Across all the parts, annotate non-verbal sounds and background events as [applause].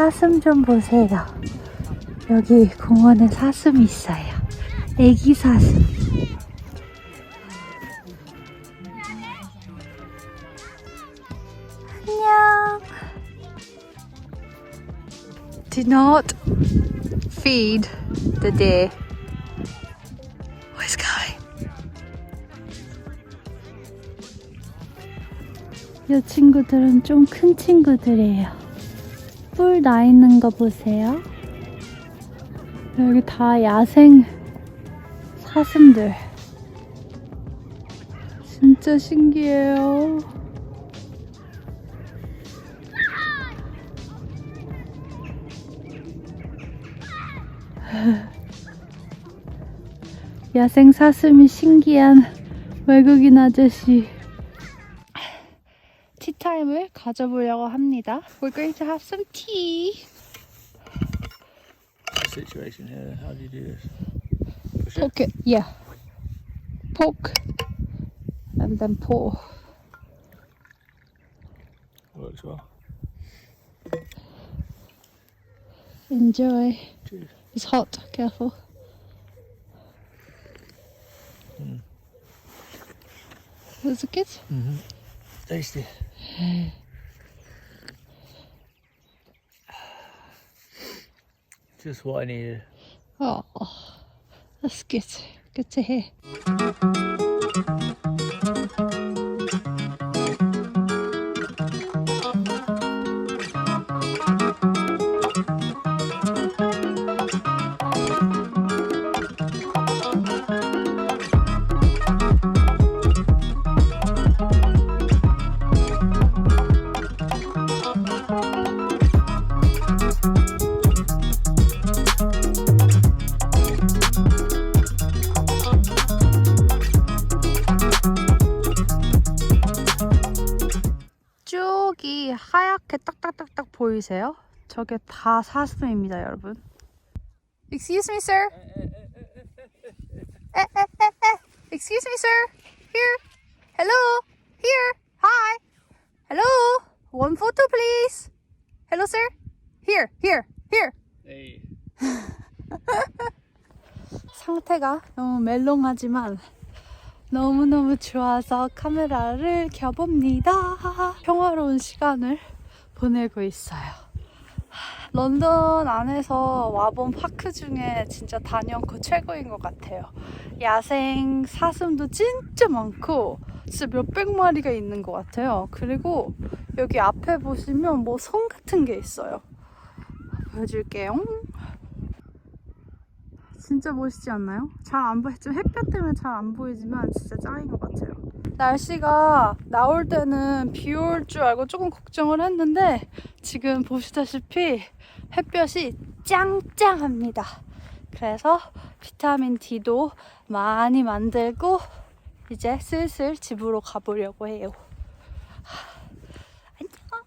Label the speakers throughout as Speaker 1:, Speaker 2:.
Speaker 1: 사슴 좀 보세요. 여기 공원에 사슴 있어요. 애기 사슴. 안녕. Do not feed the deer. Where's going? 이 친구들은 좀 큰 친구들이에요. 뿔 나 있는 거 보세요. 여기 다 야생 사슴들. 진짜 신기해요. [laughs] 야생 사슴이 신기한 외국인 아저씨. 티타임을 가져보려고 합니다. We're going to have some tea.
Speaker 2: situation here. How do you do this? Push it.
Speaker 1: Poke it, yeah. Poke. And then pour.
Speaker 2: Works well.
Speaker 1: Enjoy.
Speaker 2: Cheers.
Speaker 1: It's hot, careful. Was it good?
Speaker 2: Mm-hmm. Tasty. Just what I needed.
Speaker 1: Oh, that's good. Good to hear. 쭉이 하얗게 딱딱딱딱 보이세요? 저게 다 사슴입니다, 여러분. Excuse me, sir. 에, 에, 에, 에. Excuse me, sir. Here. Hello. Here. Hi. Hello. One photo, please. Hello, sir. Here, here, here.
Speaker 2: Hey.
Speaker 1: 상태가 너무 멜롱하지만 너무너무 좋아서 카메라를 켜봅니다. 평화로운 시간을 보내고 있어요. 런던 안에서 와본 파크 중에 진짜 다녀고 최고인 것 같아요. 야생 사슴도 진짜 많고 진짜 몇백 마리가 있는 것 같아요. 그리고 여기 앞에 보시면 뭐 성 같은 게 있어요. 보여줄게요. 진짜 멋있지 않나요? 잘 안 보이, 좀 햇볕 때문에 잘 안 보이지만 진짜 짱인 것 같아요. 날씨가 나올 때는 비 올 줄 알고 조금 걱정을 했는데 지금 보시다시피 햇볕이 짱짱합니다. 그래서 비타민 D도 많이 만들고 이제 슬슬 집으로 가보려고 해요. 안녕.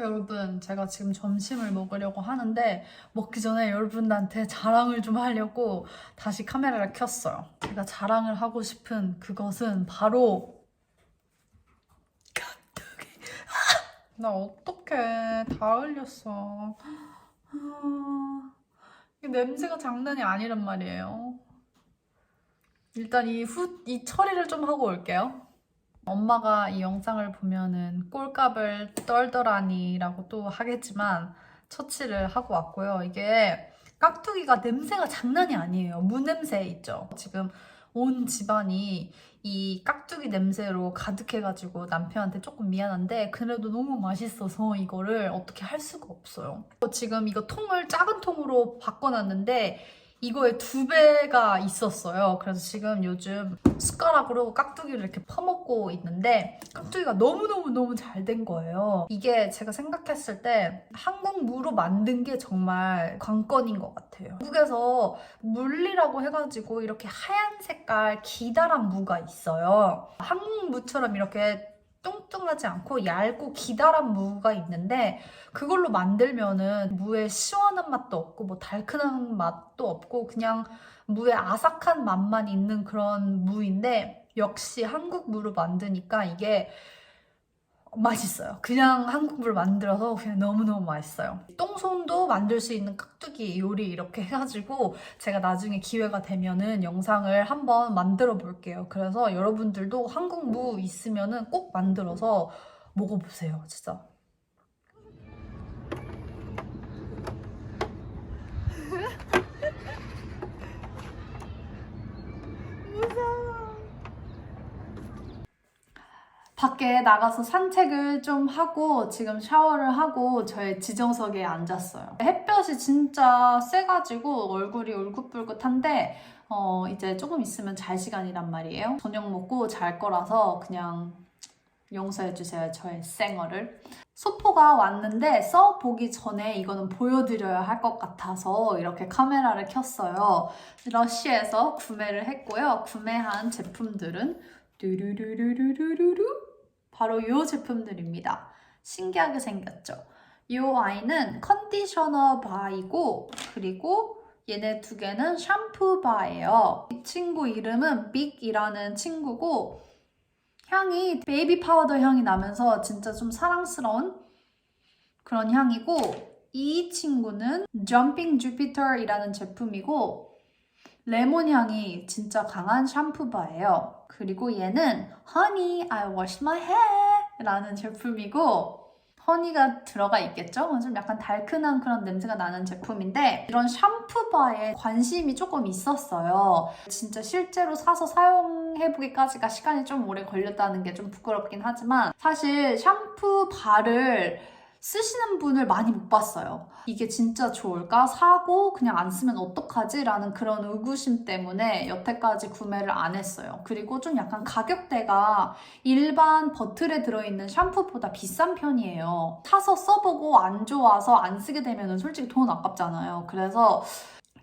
Speaker 1: 여러분, 제가 지금 점심을 먹으려고 하는데 먹기 전에 여러분들한테 자랑을 좀 하려고 다시 카메라를 켰어요. 제가 자랑을 하고 싶은 그것은 바로 깍두기. 아! 나 어떡해. 다 흘렸어. 아, 이 냄새가 장난이 아니란 말이에요. 일단 이 후, 이 처리를 좀 하고 올게요. 엄마가 이 영상을 보면은 꼴값을 떨더라니 라고 또 하겠지만 처치를 하고 왔고요. 이게 깍두기가 냄새가 장난이 아니에요. 무 냄새 있죠. 지금 온 집안이 이 깍두기 냄새로 가득해가지고 남편한테 조금 미안한데 그래도 너무 맛있어서 이거를 어떻게 할 수가 없어요. 지금 이거 통을 작은 통으로 바꿔놨는데 이거에 두 배가 있었어요. 그래서 지금 요즘 숟가락으로 깍두기를 이렇게 퍼먹고 있는데 깍두기가 너무너무너무 잘 된 거예요. 이게 제가 생각했을 때 한국 무로 만든 게 정말 관건인 것 같아요. 한국에서 물리라고 해가지고 이렇게 하얀 색깔 기다란 무가 있어요. 한국 무처럼 이렇게 뚱뚱하지 않고 얇고 기다란 무가 있는데 그걸로 만들면은 무의 시원한 맛도 없고 뭐 달큰한 맛도 없고 그냥 무의 아삭한 맛만 있는 그런 무인데 역시 한국 무로 만드니까 이게 맛있어요. 그냥 한국물 만들어서 그냥 너무너무 맛있어요. 똥손도 만들 수 있는 깍두기 요리 이렇게 해가지고 제가 나중에 기회가 되면은 영상을 한번 만들어 볼게요. 그래서 여러분들도 한국무 있으면은 꼭 만들어서 먹어보세요. 진짜. 밖에 나가서 산책을 좀 하고 지금 샤워를 하고 저의 지정석에 앉았어요. 햇볕이 진짜 세가지고 얼굴이 울긋불긋한데 어, 이제 조금 있으면 잘 시간이란 말이에요. 저녁 먹고 잘 거라서 그냥 용서해주세요. 저의 쌩얼을. 소포가 왔는데 써보기 전에 이거는 보여드려야 할 것 같아서 이렇게 카메라를 켰어요. 러쉬에서 구매를 했고요. 구매한 제품들은 뚜루루루루루루 바로 이 제품들입니다. 신기하게 생겼죠? 이 아이는 컨디셔너 바이고 그리고 얘네 두 개는 샴푸 바예요. 이 친구 이름은 빅이라는 친구고 향이 베이비 파우더 향이 나면서 진짜 좀 사랑스러운 그런 향이고 이 친구는 점핑 주피터이라는 제품이고 레몬 향이 진짜 강한 샴푸바예요. 그리고 얘는 Honey, I wash my hair 라는 제품이고 허니가 들어가 있겠죠? 좀 약간 달큰한 그런 냄새가 나는 제품인데 이런 샴푸바에 관심이 조금 있었어요. 진짜 실제로 사서 사용해보기까지가 시간이 좀 오래 걸렸다는 게 좀 부끄럽긴 하지만 사실 샴푸바를 쓰시는 분을 많이 못 봤어요. 이게 진짜 좋을까? 사고 그냥 안 쓰면 어떡하지? 라는 그런 의구심 때문에 여태까지 구매를 안 했어요. 그리고 좀 약간 가격대가 일반 버틀에 들어있는 샴푸보다 비싼 편이에요. 사서 써보고 안 좋아서 안 쓰게 되면 솔직히 돈 아깝잖아요. 그래서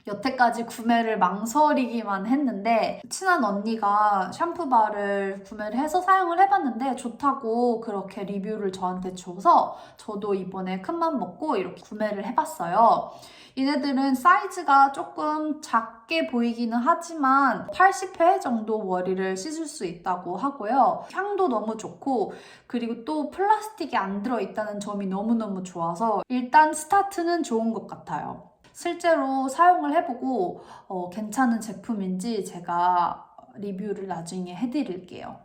Speaker 1: 여태까지 구매를 망설이기만 했는데 친한 언니가 샴푸바를 구매를 해서 사용을 해봤는데 좋다고 그렇게 리뷰를 저한테 줘서 저도 이번에 큰맘 먹고 이렇게 구매를 해봤어요. 얘네들은 사이즈가 조금 작게 보이기는 하지만 80회 정도 머리를 씻을 수 있다고 하고요. 향도 너무 좋고 그리고 또 플라스틱이 안 들어있다는 점이 너무너무 좋아서 일단 스타트는 좋은 것 같아요. 실제로 사용을 해보고 어, 괜찮은 제품인지 제가 리뷰를 나중에 해드릴게요.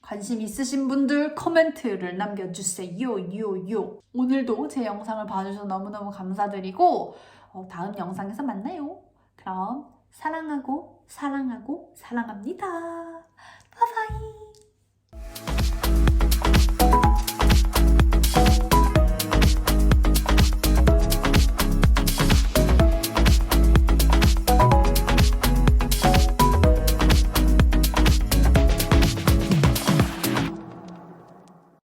Speaker 1: 관심 있으신 분들 코멘트를 남겨주세요. 요, 요. 오늘도 제 영상을 봐주셔서 너무너무 감사드리고 어, 다음 영상에서 만나요. 그럼 사랑하고 사랑하고 사랑합니다.